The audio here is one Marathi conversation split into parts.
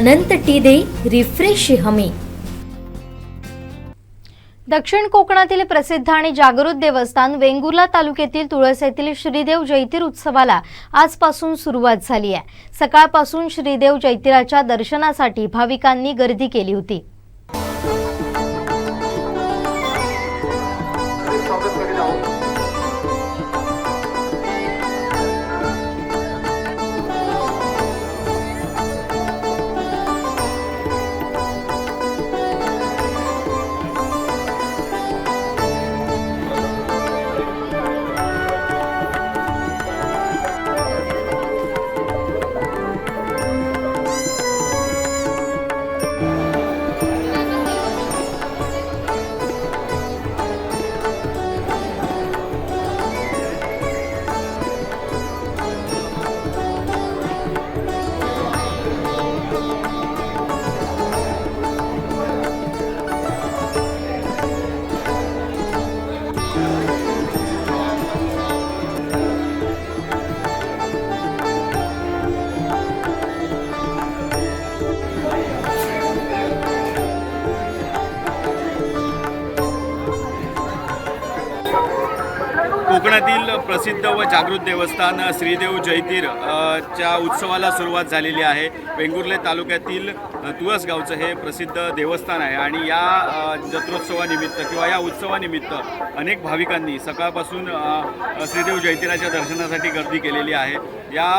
अनंत टी दे रिफ्रेश हमी. दक्षिण कोकणातील प्रसिद्ध आणि जागृत देवस्थान वेंगुर्ला तालुक्यातील तुळस येथील श्रीदेव जैतीर उत्सवाला आजपासून सुरुवात झाली आहे. सकाळपासून श्रीदेव जैतिराच्या दर्शनासाठी भाविकांनी गर्दी केली होती. कोकणातील प्रसिद्ध व जागृत देवस्थान श्रीदेव जयतीर च्या उत्सवाला सुरुवात झालेली आहे. वेंगुर्ले तालुक्यातील अ, तुळस गावचं हे प्रसिद्ध देवस्थान आहे. आणि या जत्रोत्सवानिमित्त किंवा या उत्सवानिमित्त अनेक भाविकांनी सकाळपासून श्रीदेव जयतीराच्या दर्शनासाठी गर्दी केलेली आहे. या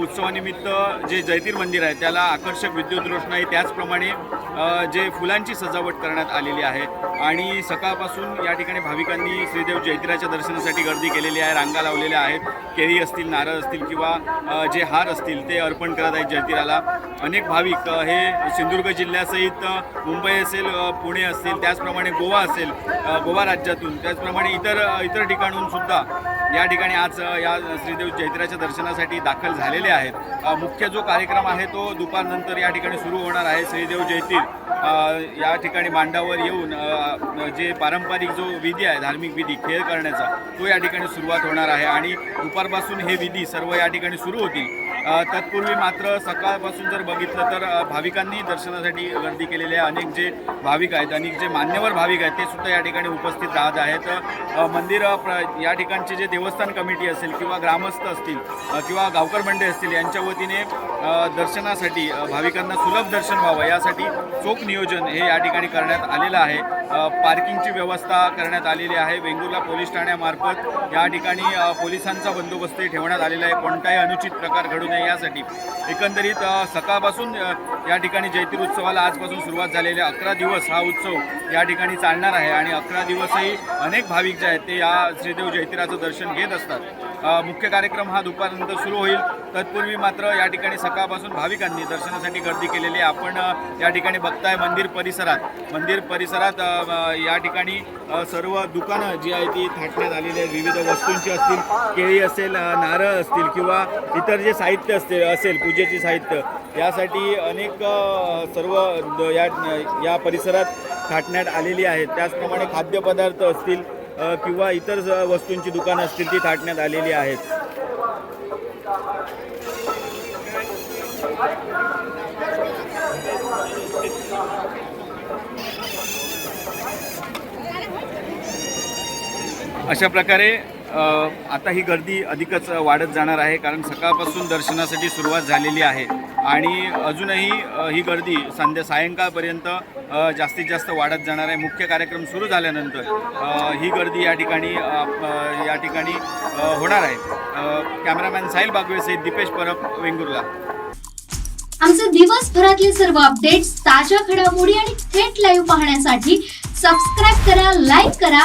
उत्सवानिमित्त जे जयतीर मंदिर आहे त्याला आकर्षक विद्युत रोषणाई त्याचप्रमाणे जे फुलांची सजावट करण्यात आलेली आहे. आणि सकाळपासून या ठिकाणी भाविकांनी श्रीदेव जयतीराच्या दर्शनासाठी गर्दी केलेली आहे रांगा लावलेल्या आहेत केळी असतील नारळ असतील किंवा जे हार असतील ते अर्पण करत आहेत जयतीराला. अनेक भाविक हे सिंधुदुर्ग जिल्ह्यासहित मुंबई असेल पुणे असतील त्याचप्रमाणे गोवा असेल गोवा राज्यातून त्याचप्रमाणे इतर इतर ठिकाणून सुद्धा या ठिकाणी आज या श्रीदेव जयतीराच्या दर्शनासाठी दाखल झालेले आहेत. मुख्य जो कार्यक्रम आहे तो दुपारनंतर या ठिकाणी सुरू होणार आहे. श्रीदेव जयतीर या ठिकाणी मांडावर येऊन जे पारंपरिक जो विधी आहे धार्मिक विधी खेळ करण्याचा तो या ठिकाणी सुरुवात होणार आहे. आणि दुपारपासून हे विधी सर्व या ठिकाणी सुरू होतील. तत्पूर्वी मात्र सकाळपासून जर बघितलं तर भाविकांनी दर्शनासाठी गर्दी केलेल्या आहे. अनेक जे भाविक आहेत अनेक जे मान्यवर भाविक आहेत ते सुद्धा या ठिकाणी उपस्थित राहत आहेत. मंदिर प्र या ठिकाणचे जे देवस्थान कमिटी असेल किंवा ग्रामस्थ असतील किंवा गावकर मंडळी असतील यांच्या वतीने दर्शनासाठी भाविकांना सुलभ दर्शन व्हावं. यासाठी चोख नियोजन हे या ठिकाणी करण्यात आलेलं आहे. पार्किंगची व्यवस्था करण्यात आलेली आहे. वेंगुर्ला पोलीस ठाण्यामार्फत या ठिकाणी पोलिसांचा बंदोबस्तही ठेवण्यात आलेला आहे. कोणताही अनुचित प्रकार घडू नये यासाठी. एकंदरीत सकाळपासून या ठिकाणी जयतीर उत्सवाला आजपासून सुरुवात झालेली आहे. अकरा दिवस हा उत्सव या ठिकाणी चालणार आहे आणि अकरा दिवसही अनेक भाविक जे आहेत ते या श्रीदेव जयतीराचं दर्शन घेत असतात. मुख्य कार्यक्रम हा दुपारनंतर सुरू होईल. तत्पूर्वी मात्र या ठिकाणी सकाळपासून भाविकांनी दर्शनासाठी गर्दी केलेली आहे. आपण या ठिकाणी बघताय मंदिर परिसरात. मंदिर परिसरात या ठिकाणी सर्व दुकानं जी आहे ती थाटण्यात आलेली आहेत. विविध वस्तूंची असतील केळी असेल नारळ असतील किंवा इतर जे साहित्य असते असेल पूजेचे साहित्य यासाठी अनेक सर्व या या परिसरात थाटण्यात आलेली आहेत. त्याचप्रमाणे खाद्यपदार्थ असतील किंवा इतर वस्तूंची दुकानं असतील ती थाटण्यात आलेली आहेत. अशा प्रकारे आता ही गर्दी अधिकच वाढत जाणार आहे कारण सकाळपासून दर्शनासाठी सुरुवात झालेली आहे. आणि अजूनही ही गर्दी संध्या सायंकाळपर्यंत जास्तीत जास्त वाढत जाणार आहे. मुख्य कार्यक्रम सुरू झाल्यानंतर ही गर्दी या ठिकाणी या ठिकाणी होणार आहे. कॅमेरामॅन साहिल बागवेसे दीपेश परब वेंगुर्ला. आमचे दिवसभरातले सर्व अपडेट्स ताज्या घडामोडी आणि थेट लाईव्ह पाहण्यासाठी सबस्क्राईब करा लाईक करा